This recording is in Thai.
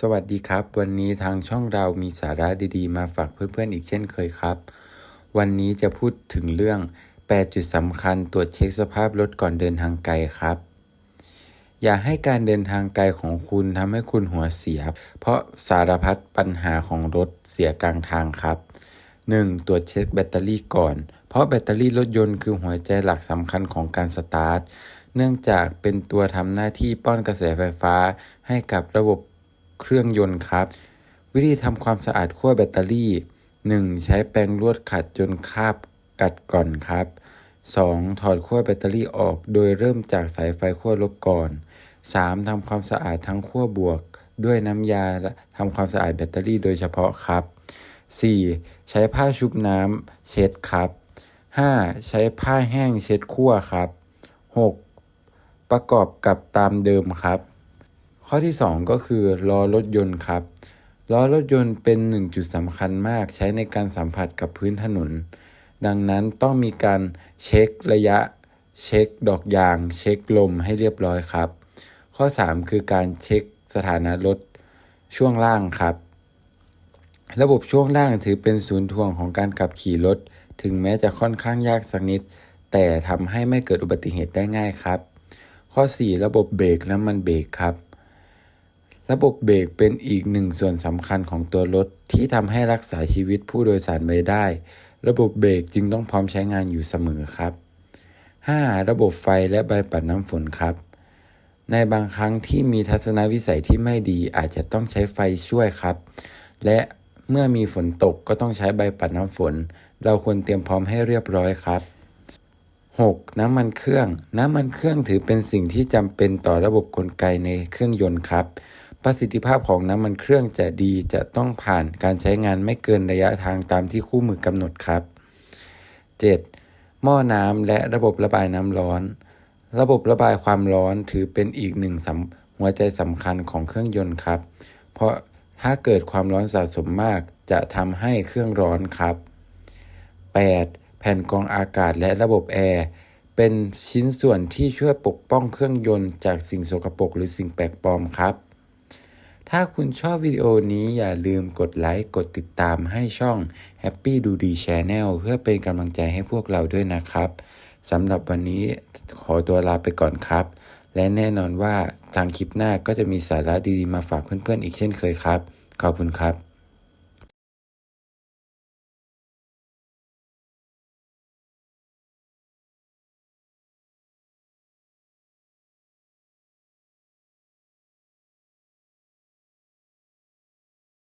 สวัสดีครับ วันนี้ทางช่องเรามีสาระดีๆ มาฝากเพื่อนๆอีกเช่นเคยครับ วันนี้จะพูดถึงเรื่อง 8 จุดสำคัญตรวจเช็คสภาพรถก่อนเดินทางไกลครับ อย่าให้การเดินทางไกลของคุณทำให้คุณหัวเสีย เพราะสารพัดปัญหาของรถเสียกลางทางครับ 1. ตรวจเช็คแบตเตอรี่ก่อน เพราะแบตเตอรี่รถยนต์คือหัวใจหลักสำคัญของการสตาร์ท เนื่องจากเป็นตัวทำหน้าที่ป้อนกระแสไฟฟ้าให้กับระบบ เครื่องยนต์ครับ วิธีทำความสะอาดขั้วแบตเตอรี่ 1. ใช้แปรงลวดขัดจนคาบกัดกร่อนครับ 2. ถอดขั้วแบตเตอรี่ออกโดยเริ่มจากสายไฟขั้วลบก่อน 3. ทำความสะอาดทั้งขั้วบวก ด้วยน้ำยาทำความสะอาดแบตเตอรี่โดยเฉพาะครับ 4. ใช้ผ้าชุบน้ำเช็ดครับ 5. ใช้ผ้าแห้งเช็ดขั้วครับ 6. ประกอบกับตามเดิมครับ ข้อที่ 2 ก็คือล้อรถยนต์ครับล้อรถยนต์เป็นหนึ่งจุดสำคัญมากใช้ในการสัมผัสกับพื้นถนน ดังนั้นต้องมีการเช็คระยะ เช็คดอกยาง เช็คลมให้เรียบร้อยครับ ข้อ 3 คือการเช็คสถานะรถช่วงล่างครับ ระบบช่วงล่างถือเป็นศูนย์ถ่วงของการขับขี่รถ ถึงแม้จะค่อนข้างยากสักนิด แต่ทำให้ไม่เกิดอุบัติเหตุได้ง่ายครับ ข้อ 4 ระบบเบรกน้ำมันเบรกครับ ระบบเบรกเป็นอีกหนึ่งส่วนสำคัญของตัวรถที่ทำให้รักษาชีวิตผู้โดยสารไว้ได้ ระบบเบรกจึงต้องพร้อมใช้งานอยู่เสมอครับ 5. ระบบไฟและใบปัดน้ำฝนครับ ในบางครั้งที่มีทัศนวิสัยที่ไม่ดีอาจจะต้องใช้ไฟช่วยครับ และเมื่อมีฝนตกก็ต้องใช้ใบปัดน้ำฝน เราควรเตรียมพร้อมให้เรียบร้อยครับ 6. น้ำมันเครื่อง น้ำมันเครื่องถือเป็นสิ่งที่จำเป็นต่อระบบกลไกในเครื่องยนต์ครับ ประสิทธิภาพของน้ำมันเครื่องจะดีจะต้องผ่านการใช้งานไม่เกินระยะทางตามที่คู่มือกำหนดครับ 7. หม้อน้ำและระบบระบายน้ำร้อน ระบบระบายความร้อนถือเป็นอีกหนึ่งหัวใจสำคัญของเครื่องยนต์ครับ เพราะถ้าเกิดความร้อนสะสมมากจะทำให้เครื่องร้อนครับ 8. แผ่นกรองอากาศและระบบแอร์เป็นชิ้นส่วนที่ช่วยปกป้องเครื่องยนต์จากสิ่งสกปรกหรือสิ่งแปลกปลอมครับ ถ้าคุณชอบวิดีโอนี้อย่าลืมกดไลค์ กดติดตามให้ช่อง Happy Do D Channel เพื่อเป็นกำลังใจให้พวกเราด้วยนะครับสำหรับวันนี้ขอตัวลาไปก่อนครับ และแน่นอนว่าทางคลิปหน้าก็จะมีสาระดีๆมาฝากเพื่อนๆอีกเช่นเคยครับ ขอบคุณครับ